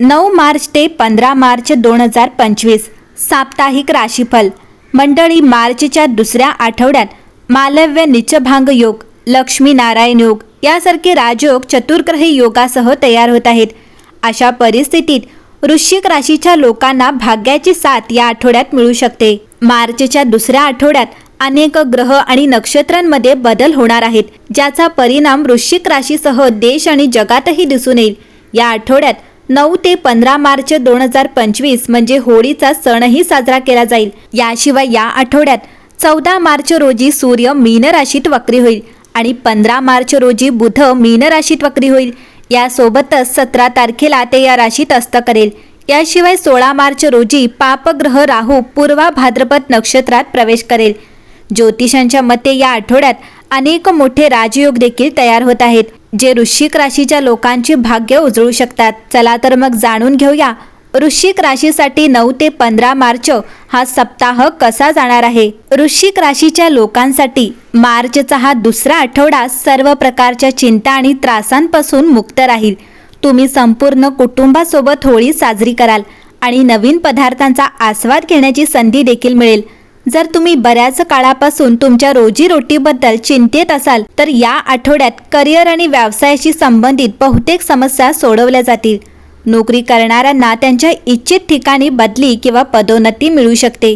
नऊ मार्च ते पंधरा मार्च दोन हजार पंचवीस साप्ताहिक राशीफल. मंडळी मार्चच्या दुसऱ्या आठवड्यात मालव्य निचभांग योग लक्ष्मीनारायण योग यासारखे राजयोग चतुर्ग्रही योगासह तयार होत आहेत. अशा परिस्थितीत वृश्चिक राशीच्या लोकांना भाग्याची साथ या आठवड्यात मिळू शकते. मार्चच्या दुसऱ्या आठवड्यात अनेक ग्रह आणि नक्षत्रांमध्ये बदल होणार आहेत ज्याचा परिणाम वृश्चिक राशीसह देश आणि जगातही दिसून येईल. या आठवड्यात नऊ ते पंधरा मार्च दोन हजार पंचवीस म्हणजे होळीचा सणही साजरा केला जाईल. याशिवाय या आठवड्यात चौदा मार्च रोजी सूर्य मीन राशीत वक्री होईल आणि पंधरा मार्च रोजी बुध मीन राशीत वक्री होईल. यासोबतच सतरा तारखेला ते या राशीत अस्त करेल. याशिवाय सोळा मार्च रोजी पापग्रह राहू पूर्वा भाद्रपद नक्षत्रात प्रवेश करेल. ज्योतिषांच्या मते या आठवड्यात अनेक मोठे राजयोग देखील तयार होत आहेत. जे वृश्चिक राशीच्या लोकांची भाग्य उजळू शकतात. चला तर मग जाणून घेऊया वृश्चिक राशीसाठी नऊ ते पंधरा मार्च हा सप्ताह कसा जाणार आहे? वृश्चिक राशीच्या लोकांसाठी मार्चचा हा दुसरा आठवडा सर्व प्रकारच्या चिंता आणि त्रासांपासून मुक्त राहील. तुम्ही संपूर्ण कुटुंबासोबत होळी साजरी कराल आणि नवीन पदार्थांचा आस्वाद घेण्याची संधी देखील मिळेल. जर तुम्ही बऱ्याच काळापासून तुमच्या रोजीरोटीबद्दल चिंतेत असाल तर या आठवड्यात करिअर आणि व्यवसायाशी संबंधित बहुतेक समस्या सोडवल्या जातील. नोकरी करणाऱ्यांना त्यांच्या इच्छित ठिकाणी बदली किंवा पदोन्नती मिळू शकते.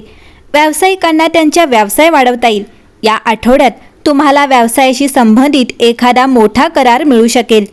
व्यावसायिकांना त्यांच्या व्यवसाय वाढवता येईल. या आठवड्यात तुम्हाला व्यवसायाशी संबंधित एखादा मोठा करार मिळू शकेल.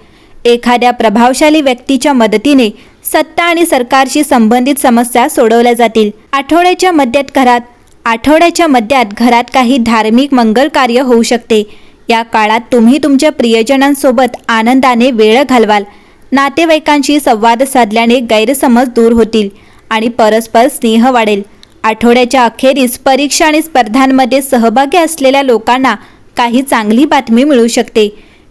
एखाद्या प्रभावशाली व्यक्तीच्या मदतीने सत्ता आणि सरकारशी संबंधित समस्या सोडवल्या जातील. आठवड्याच्या मध्यात घरात आठवड्याच्या मध्यात घरात काही धार्मिक मंगल कार्य होऊ शकते. या काळात तुम्ही तुमच्या प्रियजनांसोबत आनंदाने वेळ घालवाल. नातेवाईकांशी संवाद साधल्याने गैरसमज दूर होतील आणि परस्पर स्नेह वाढेल. आठवड्याच्या अखेरीस परीक्षा आणि स्पर्धांमध्ये सहभागी असलेल्या लोकांना काही चांगली बातमी मिळू शकते.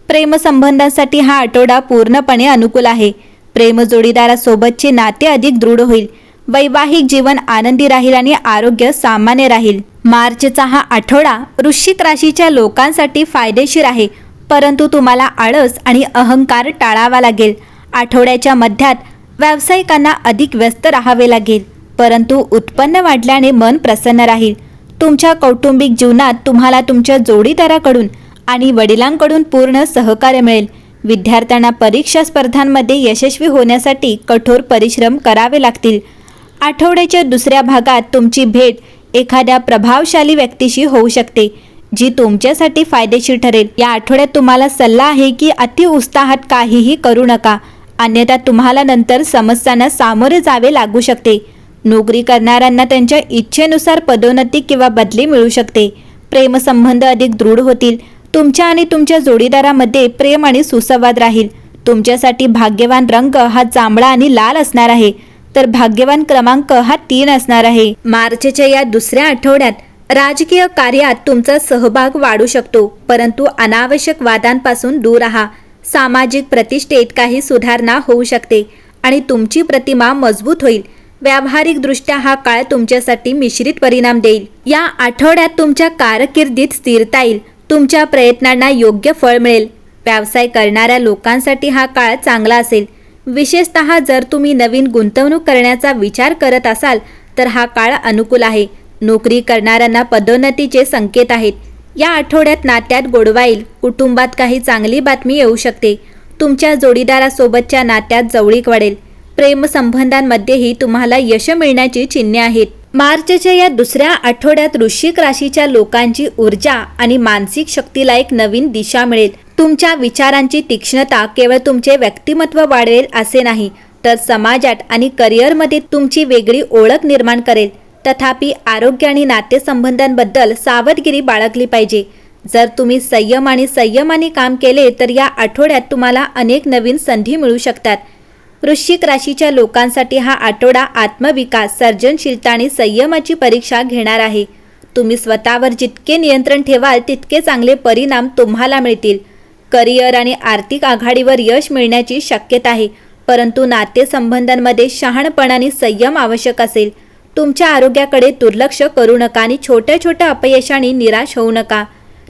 प्रेमसंबंधांसाठी हा आठवडा पूर्णपणे अनुकूल आहे. प्रेम जोडीदारासोबतचे नाते अधिक दृढ होईल. वैवाहिक जीवन आनंदी राहील आणि आरोग्य सामान्य राहील. मार्चचा हा आठवडा वृश्चिक राशीच्या लोकांसाठी फायदेशीर आहे. परंतु तुम्हाला आळस आणि अहंकार टाळावा लागेल. आठवड्याच्या मध्यात व्यावसायिकांना अधिक व्यस्त राहावे लागेल. परंतु उत्पन्न वाढल्याने मन प्रसन्न राहील. तुमच्या कौटुंबिक जीवनात तुम्हाला तुमच्या जोडीदाराकडून आणि वडिलांकडून पूर्ण सहकार्य मिळेल. विद्यार्थ्यांना परीक्षा स्पर्धांमध्ये यशस्वी होण्यासाठी कठोर परिश्रम करावे लागतील. आठवड्याच्या दुसऱ्या भागात तुमची भेट एखाद्या प्रभावशाली व्यक्तीशी होऊ शकते जी तुमच्यासाठी फायदेशीर ठरेल. या आठवड्यात तुम्हाला सल्ला आहे की अति उत्साहात काहीही करू नका. अन्यथा तुम्हाला नंतर समस्यांना सामोरे जावे लागू शकते. नोकरी करणाऱ्यांना त्यांच्या इच्छेनुसार पदोन्नती किंवा बदली मिळू शकते. प्रेमसंबंध अधिक दृढ होतील. तुमच्या आणि तुमच्या जोडीदारामध्ये प्रेम आणि सुसंवाद राहील. तुमच्यासाठी भाग्यवान रंग हा जांभळा आणि लाल असणार आहे. तर भाग्यवान क्रमांक हा तीन असणार आहे. मार्चच्या या दुसऱ्या आठवड्यात राजकीय कार्यात तुमचा सहभाग वाढू शकतो परंतु अनावश्यक वादांपासून दूर राहा. सामाजिक प्रतिष्ठेत काही सुधारणा होऊ शकते आणि तुमची प्रतिमा मजबूत होईल. व्यावहारिकदृष्ट्या हा काळ तुमच्यासाठी मिश्रित परिणाम देईल. या आठवड्यात तुमच्या कारकिर्दीत स्थिरता येईल. तुमच्या प्रयत्नांना योग्य फळ मिळेल. व्यवसाय करणाऱ्या लोकांसाठी हा काळ चांगला असेल. विशेषत जर तुम्ही नवीन गुंतवणूक करण्याचा विचार करत असाल तर हा काळ अनुकूल आहे. नोकरी करणाऱ्यांना पदोन्नतीचे संकेत आहेत. या आठवड्यात नात्यात गोडवा येईल कुटुंबात काही चांगली बातमी येऊ शकते. तुमच्या जोडीदारासोबतच्या नात्यात जवळीक वाढेल. प्रेमसंबंधांमध्येही तुम्हाला यश मिळण्याची चिन्हे आहेत. मार्चच्या या दुसऱ्या आठवड्यात वृश्चिक राशीच्या लोकांची ऊर्जा आणि मानसिक शक्तीला एक नवीन दिशा मिळेल. तुमच्या विचारांची तीक्ष्णता केवळ तुमचे व्यक्तिमत्व वाढवेल असे नाही तर समाजात आणि करिअरमध्ये तुमची वेगळी ओळख निर्माण करेल. तथापि आरोग्य आणि नातेसंबंधांबद्दल सावधगिरी बाळगली पाहिजे. जर तुम्ही संयम आणि संयमाने काम केले तर या आठवड्यात तुम्हाला अनेक नवीन संधी मिळू शकतात. वृश्चिक राशीच्या लोकांसाठी हा आठवडा आत्मविकास सर्जनशीलता आणि संयमाची परीक्षा घेणार आहे. तुम्ही स्वतःवर जितके नियंत्रण ठेवाल तितके चांगले परिणाम तुम्हाला मिळतील. करिअर आणि आर्थिक आघाडीवर यश मिळण्याची शक्यता आहे परंतु नातेसंबंधांमध्ये शहाणपणाने संयम आवश्यक असेल. तुमच्या आरोग्याकडे दुर्लक्ष करू नका आणि छोट्या छोट्या अपयशाने निराश होऊ नका.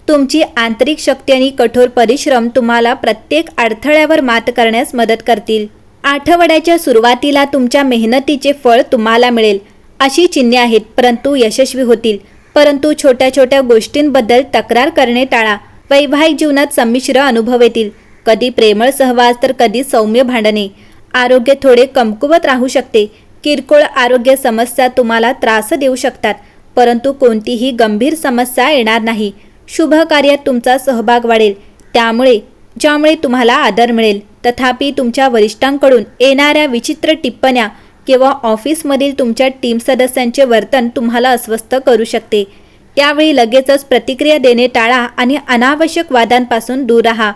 तुमची आंतरिक शक्ती आणि कठोर परिश्रम तुम्हाला प्रत्येक अडथळ्यावर मात करण्यास मदत करतील. आठवड्याच्या सुरुवातीला तुमच्या मेहनतीचे फळ तुम्हाला मिळेल अशी चिन्हे आहेत परंतु यशस्वी होतील. परंतु छोट्या छोट्या गोष्टींबद्दल तक्रार करणे टाळा. वैवाहिक जीवनात संमिश्र अनुभव येतील. कधी प्रेमळ सहवास तर कधी सौम्य भांडणे. आरोग्य थोडे कमकुवत राहू शकते. किरकोळ आरोग्य समस्या तुम्हाला त्रास देऊ शकतात. परंतु कोणतीही गंभीर समस्या येणार नाही. शुभ कार्यात तुमचा सहभाग वाढेल. त्यामुळे ज्यामुळे तुम्हाला आदर मिळेल तथापि तुमच्या वरिष्ठांकडून येणाऱ्या विचित्र टिप्पण्या किंवा ऑफिसमधील तुमच्या टीम सदस्यांचे वर्तन तुम्हाला अस्वस्थ करू शकते. यावेळी लगेचच प्रतिक्रिया देणे टाळा आणि अनावश्यक वादांपासून दूर राहा.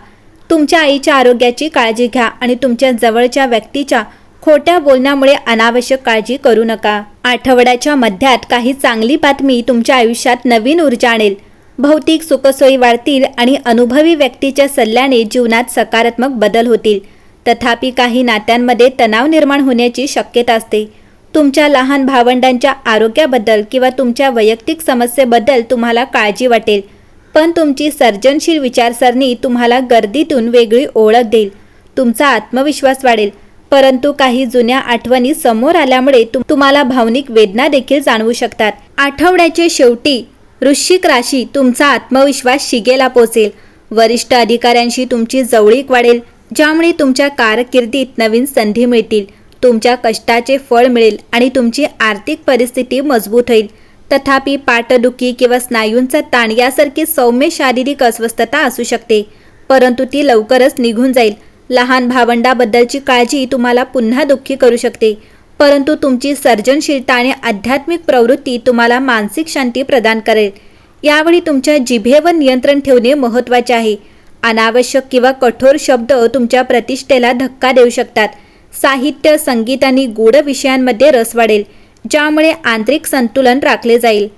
तुमच्या आईच्या आरोग्याची काळजी घ्या आणि तुमच्या जवळच्या व्यक्तीच्या खोट्या बोलण्यामुळे अनावश्यक काळजी करू नका. आठवड्याच्या मध्यात काही चांगली बातमी तुमच्या आयुष्यात नवीन ऊर्जा आणेल. भौतिक सुखसोयी वाढतील आणि अनुभवी व्यक्तीच्या सल्ल्याने जीवनात सकारात्मक बदल होतील. तथापि काही नात्यांमध्ये तणाव निर्माण होण्याची शक्यता असते. तुमच्या लहान भावंडांच्या आरोग्याबद्दल किंवा तुमच्या वैयक्तिक समस्येबद्दल तुम्हाला काळजी वाटेल. पण तुमची सर्जनशील विचारसरणी तुम्हाला गर्दीतून वेगळी ओळख देईल. तुमचा आत्मविश्वास वाढेल. परंतु काही जुन्या आठवणी समोर आल्यामुळे तुम्हाला भावनिक वेदना देखील जाणवू शकतात. आठवड्याचे शेवटी वृश्चिक राशी तुमचा आत्मविश्वास शिगेला पोचेल. वरिष्ठ अधिकाऱ्यांशी तुमची जवळीक वाढेल ज्यामुळे तुमच्या कारकिर्दीत नवीन संधी मिळतील. तुमच्या कष्टाचे फळ मिळेल आणि तुमची आर्थिक परिस्थिती मजबूत होईल. तथापि पाठदुखी किंवा स्नायूंचा ताण यासारखी सौम्य शारीरिक अस्वस्थता असू शकते. परंतु ती लवकरच निघून जाईल. लहान भावंडाबद्दलची काळजी तुम्हाला पुन्हा दुःखी करू शकते. परंतु तुमची सर्जनशीलता आणि आध्यात्मिक प्रवृत्ती तुम्हाला मानसिक शांती प्रदान करेल. यावेळी तुमच्या जिभेवर नियंत्रण ठेवणे महत्त्वाचे आहे. अनावश्यक किंवा कठोर शब्द तुमच्या प्रतिष्ठेला धक्का देऊ शकतात. साहित्य संगीत आणि गूढ विषयांमध्ये रस वाढेल ज्यामुळे आंतरिक संतुलन राखले जाईल.